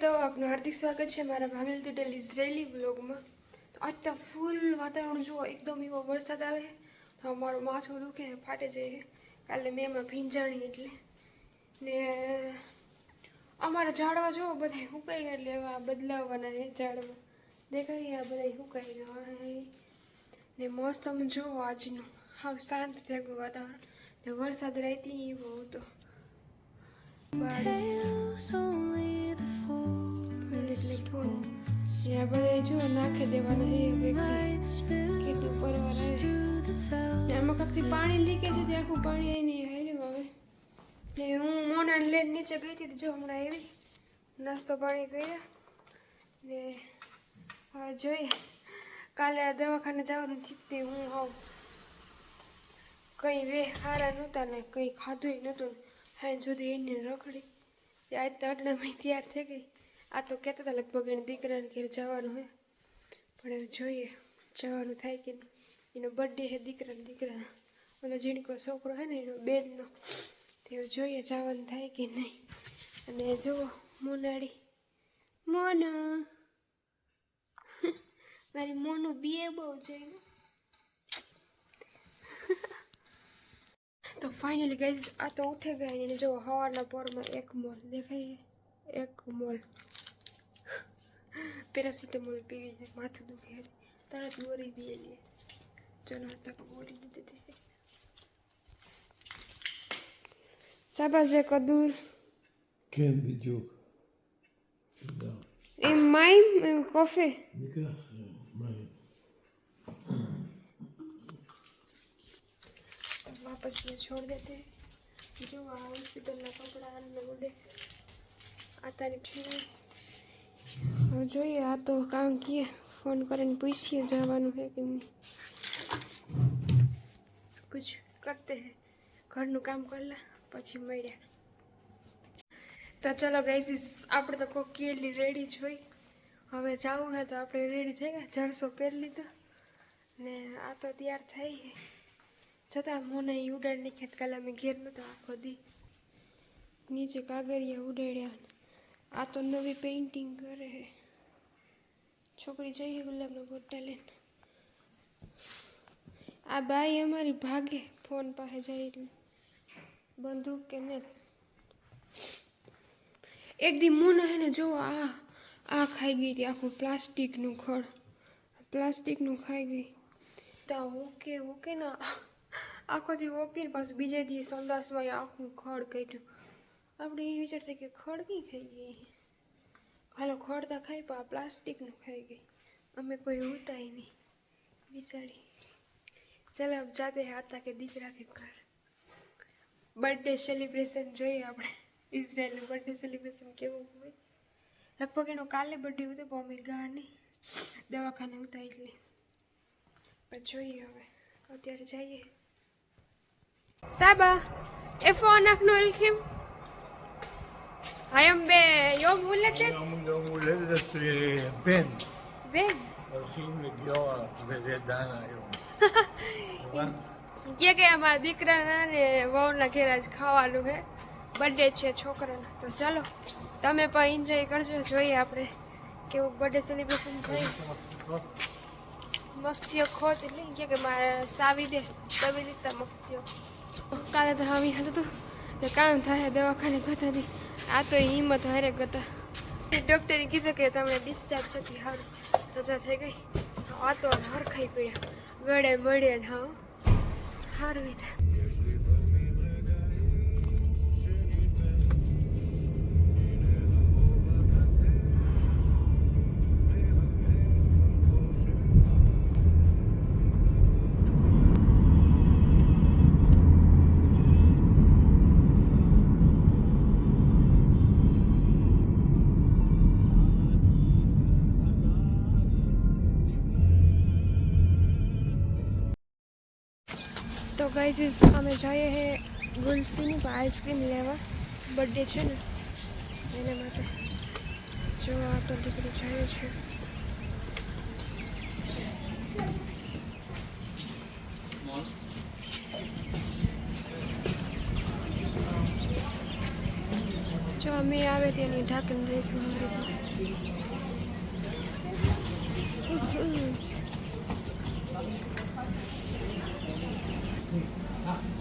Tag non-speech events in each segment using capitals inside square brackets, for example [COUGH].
તો આપનું હાર્દિક સ્વાગત છે મારા ભાગેલ તૂટેલ ઇઝરાયેલી બ્લોગમાં આજ તો ફૂલ વાતાવરણ જુઓ, એકદમ એવો વરસાદ આવે. અમારું માથું દુખે, ફાટે જાય કાલે મેં એમાં ભીંજાણી એટલે. ને, અમારા ઝાડવા જુઓ બધા સુકાઈ ગયા એટલે એવા બદલાવવાના એ ઝાડવા. દેખાય આ બધા સુકાઈ ગયા હે. ને મોસમ જુઓ આજનો. હાવ શાંત થયું વાતાવરણ. ને વરસાદ રહેતી એવો હતો. જુઓ નાખી દેવાના light spills ખેતી. ને આમાં કાંકથી પાણી લીકે છે આખું પાણી નહીં હાલ્યું હવે. ને હું મોનાને લઈને નીચે ગઈ હતી જો હમણાં આવી. નાસ્તો પાણી કર્યા. ને હવે જોઈએ. કાલે આ દવાખાને જવાનું જીતતી હું હોઉં કંઈ વે હારા નહોતા ને કંઈ ખાધું નહોતું. હા સુધી એની રખડી. આજ તો અડનામાં તૈયાર થઈ ગઈ. આ તો કહેતા હતા લગભગ એને દીકરાને ઘેર જવાનું હોય. પણ જોઈએ, જવાનું થાય કે નહીં. એનો બર્થડે છે દીકરાને દીકરાનો. ઓલો જીણકો છોકરો છે ને, એનો બેનનો. તે જોઈએ જવાનું થાય કે નહીં. અને જુઓ, મોનાળી. મોન. [LAUGHS] મારી મોનું બીએ બહુ છે તો ફાઇનલી ગઈ આ તો ઉઠે ગયા અને જો હવારના પોરમાં એક મોલ દેખાય એક મોલ. પેરાસિટામોલ પીવી છે માથું દુખે તરત ગોરી પીએ છીએ ચલો તપ ગોરી દીધી હતી શાબાશે કદૂર કેમ બીજું એમ માઈમ એમ કોફી वापस ये छोड़ देते हैं जो हॉस्पिटल ના કપડા ને ઉડે આ તારીખ છે હવે જોઈએ આ તો કામ કીએ ફોન કરીને પૂછીએ જવાનું છે કે નહીં કુછ કરતે હે ઘરનું કામ કરલા પછી મળ્યા તો ચલો ગઈસીસ આપણે તો કોઈ કેલી રેડી જ હોય હવે જવું હોય તો આપણે રેડી થઈ ગયા જરસો પહેરી લીધો ને આ તો તૈયાર થઈ છતાં મને ઈ ઉડાડની ખેત કાલે અમે ઘેર તો આખો દી. નીચે કાગળિયા ઉડાડ્યા આ તો નવી પેઇન્ટિંગ કરે છોકરી જઈએ ગુલાબનો ગોટા લઈને. આ બાઈ અમારી ભાગે ફોન પાસે જાય એટલે બંદૂક કે ને એક દી મોના એને જોવો આ આ ખાઈ ગઈ હતી આખું પ્લાસ્ટિકનું ખડ. પ્લાસ્ટિકનું ખાઈ ગઈ. તો ઓકે ઓકે ના આખો ઓકીને પાછું બીજે દી સંડાસમાં આખું ખડ કાઢ્યું. આપણે એ વિચાર થાય કે ખડ કઈ ખાઈ ગઈ હાલો, ખડ તો ખાઈ, પણ આ પ્લાસ્ટિકનું ખાઈ ગઈ. અમે કોઈ ઉતાય નહીં. બિસાડી ચાલો જાતે હતા કે દીકરા કે ઘર. બર્થડે સેલિબ્રેશન જોઈએ આપણે. ઇઝરાયલનું બર્થડે સેલિબ્રેશન કેવું હોય? લગભગ એનો કાલે બર્થડે હતો, પણ અમે ગા નહીં. દવાખાને હતા એટલે પણ જોઈએ હવે. અત્યારે જઈએ. Saba, F1 akno elkim. Hayam be, yo muletet. Yo muletet ben. Ben. Alıkayım ve diyor ve de કે કે અમારા દીકરાના ને વહુના ઘેરા જ ખાવાનું છે બર્થડે છે છોકરાના તો ચાલો તમે પણ એન્જોય કરજો જોઈએ આપણે કેવું બર્થડે સેલિબ્રેશન થયું મસ્તીઓ ખોટ નહીં કે મારે સાવી દે તમે રીતે મસ્તીઓ કાલે તો આવી હતું. તો કામ થાય દવાખાને ગતા હતી આ તો હિંમત હારે ગતા. ડૉક્ટરે કીધું કે તમે ડિસ્ચાર્જ થતી સારું રજા થઈ ગઈ. આ તો હર ખાઈ પડ્યા. ગળે મળ્યા હા. સારું રીતે તો ગાઈઝ અમે જઈએ હે ગુલ્ફીની આઈસ્ક્રીમ લેવા. બર્થડે છે ને, એના માટે. જો આ તો દીકરી જઈએ છે જો અમે આવે તેની ઢાંકણ રહીશું તો ગાઈસ અમે કુબરે વાહે જો હવે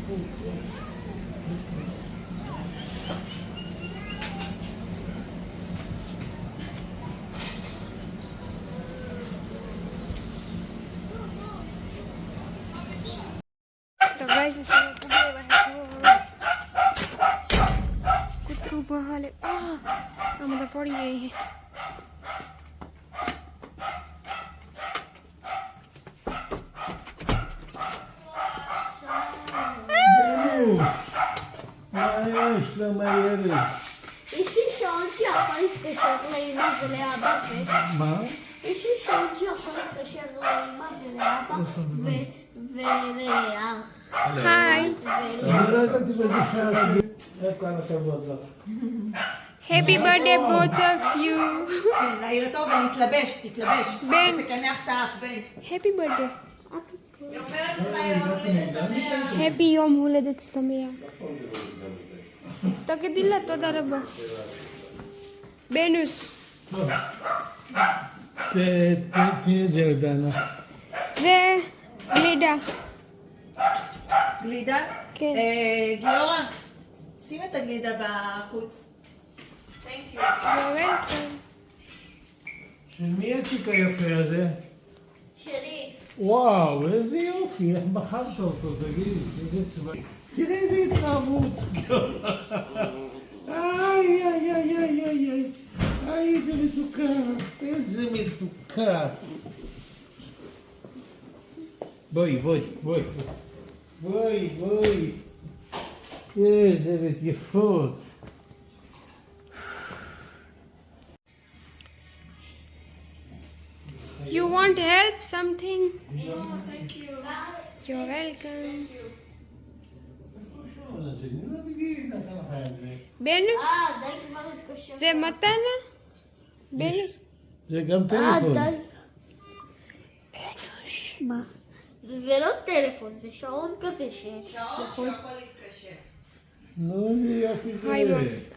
કૂતરું બહાલે આ તો પડી ગઈ snel. Je ziet zo'n Japanse zeg, nee, niet alleen. Je ziet zo'n Japanse zeg, nee, niet alleen maar dat Hi. Happy birthday both of you. Ben. Happy birthday. Happy Yom Happy Yom તો કે દિલ તો તારે બેનુસ તે તે જેવદાના સે ગ્લિડા גלידה? כן. גיורא, שים את הגלידה בחוץ. של מי התיק היפה הזה? שלי. וואו, איזה יופי, איך בחרת אותו, תגידי, איזה צבעים. Ai, ai, ai, ai, ai, ai. Ai, deixa-me tocar. Deixa-me tocar. Deixa-me. You want help? Something? No, thank you. You're welcome. Thank you. בנוס? אה, זה מתנה? בנוס? זה גם אה, טלפון. זה מה? טלפון, זה שעון כזה ש... שעון נכון. שיכול להתקשר. איזה יופי זה. היי,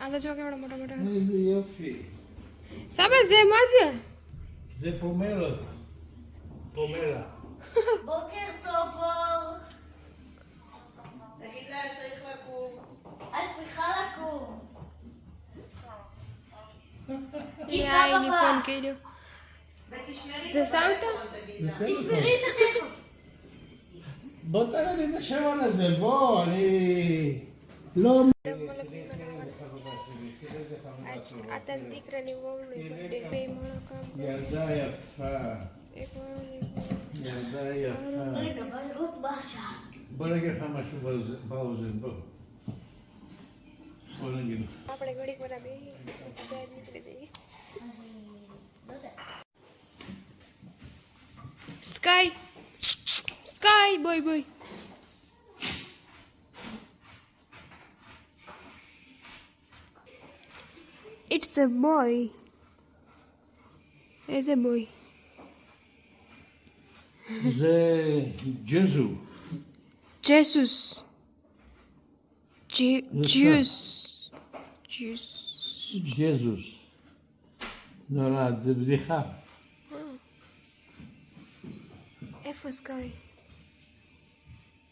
אתה סבא, זה מה זה? זה פומלות. פומלה. [LAUGHS] בוקר טוב, אור. תגיד לה, צריך לקום. את צריכה לקום. Я и не помню, Кирю. За Санта? Ismerite telefon. Bottega mi dicevano dei buoni. L'uomo... आता तिकडे निवडलं Guarda e fa. Guarda e fa. Bă, că fa mașină, bă, bă, bă, bă. Sky, Sky, boy, boy. It's a boy. It's a boy. It's a Jesus. Jesus. ג'זו. ג'סוס. ג'יוס. ג'יוס. ג'זוס. נולד, זה בדיחה. איפה סקאי?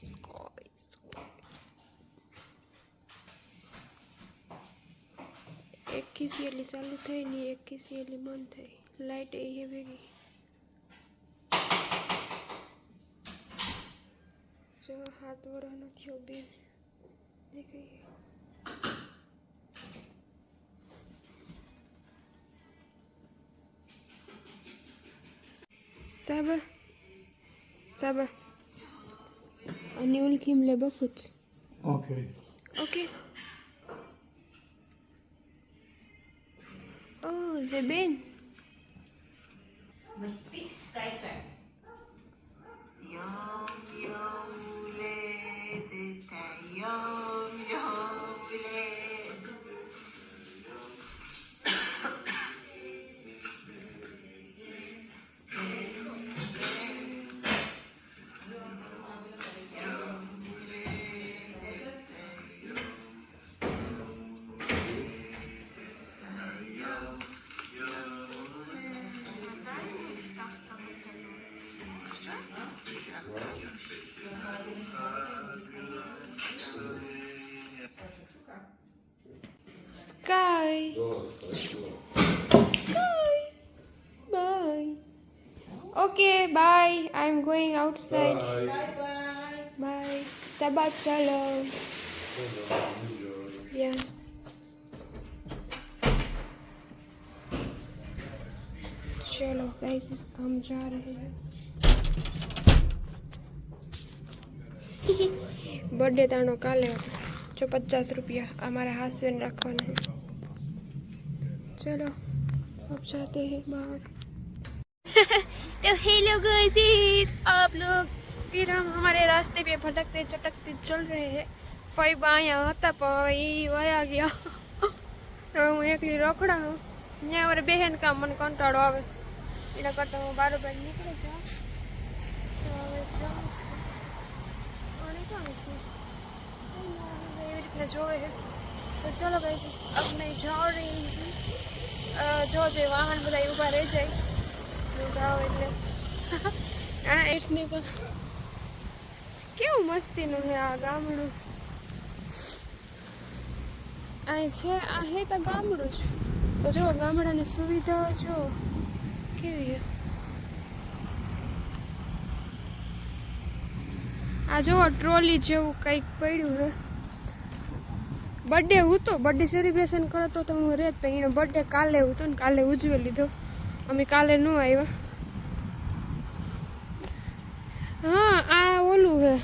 סקאי, סקאי. એક ખીસીએલી ચાલુ થઈ ને એક ખીસીએલી બંધ થઈ લાઈટ એ હે ભેગી જો હાથ વરાનો થયો બેન Saba, Saba, सब and you will keep labor foods. Okay. Okay. Oh, Zebin. Mystic stipend. Yeah. Sky. Sky. Bye. Okay, bye. I'm going outside. Bye bye. Bye. Shabbat shalom. Yeah. चलो गाइस हम जा रहे हैं બર્થડે તાનો કાલે હતો જો પચાસ રૂપિયા અમારા હાસવેન રાખવાના है चलो अब जाते हैं बाहर [LAUGHS] तो हेलो गाइस आप लोग फिर हम हमारे रास्ते पे भटकते चटकते चल रहे हैं ફઈબા અહીંયા હતા પણ એ વયા ગયા હવે હું એકલી રોકડા હું ત્યાં અમારે બહેન કામ મને કંટાળો આવે એના કરતાં હું બારોબાર નીકળી જાઉં તો હવે જાઉં છું અને કામ છે એવી રીતના જોવે છે તો ચલો ગઈ अब मैं जा रही हूँ અ, જો જે વાહન બધા ઊભા રહી જાય. ઊભા એટલે. [LAUGHS] આ એટલે કેવું મસ્તીનું છે આ ગામડું? આ છે, આ હે તો ગામડું જ. તો જો ગામડાની સુવિધાઓ જો કેવી આ જો ટ્રોલી જેવું કંઈક પડ્યું છે બર્થડે હતો બર્થડે સેલિબ્રેશન કરો તો તો હું રેત પણ એનો બર્થડે કાલે હતો ને કાલે ઉજવી લીધો. અમે કાલે ન આવ્યા. હા, આ ઓલું હે.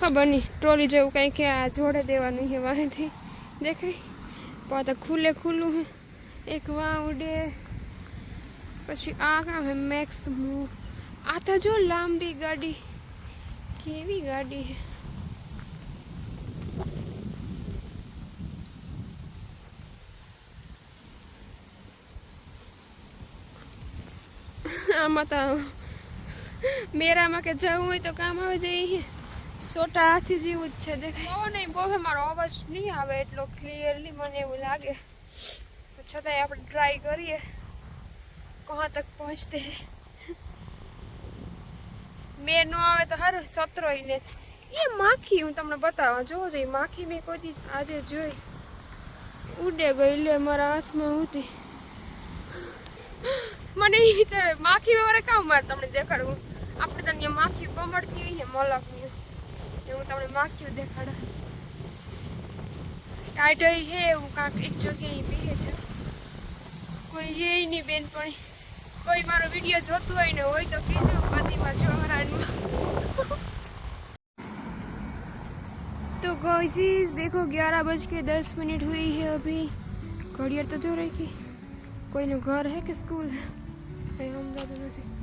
ખબર નહીં ટ્રોલી જેવું કંઈક આ જોડે દેવાનું છે વાંથી. દેખાય? પણ તો ખુલ્લે ખુલ્લું હે. એક વાં ઉડે પછી આ કામ હે મેક્સ મૂવ આ તો જો લાંબી ગાડી. કેવી ગાડી હે. આમાં તો મેરામાં કે જવું હોય તો કામ આવે જઈએ સોટા હાથી જેવું જ છે, દેખાય. બહુ નહીં, બહુ મારો અવાજ નહીં આવે એટલો ક્લિયરલી મને એવું લાગે. છતાંય આપણે ટ્રાય કરીએ. કહા તક પહોંચતે. બે નો આવે તો સારું સતરો ને. એ માખી હું તમને બતાવવા જોવો જોઈએ, માખી મેં કોઈ દી આજે જોઈ. ઉડે ગઈ લે મારા હાથમાં હતી મને એ વિચારે માખી મારે કામ મારે તમને દેખાડવું આપણે તો અહીંયા માખી કમળતી હોય ને મલકની એ હું તમને માખી દેખાડા ટાઈટ હે એવું કાંક એક જગ્યાએ બેહે છે કોઈ એ નહીં બેન પણ કોઈ મારો વિડીયો જોતું હોય ને હોય તો કહેજો કદીમાં જોહરાનમાં तो गाइस देखो ग्यारह बज के दस मिनट हुई है अभी घड़ियाल तो जो रही कोई न घर है कि स्कूल है Peygamberden öteki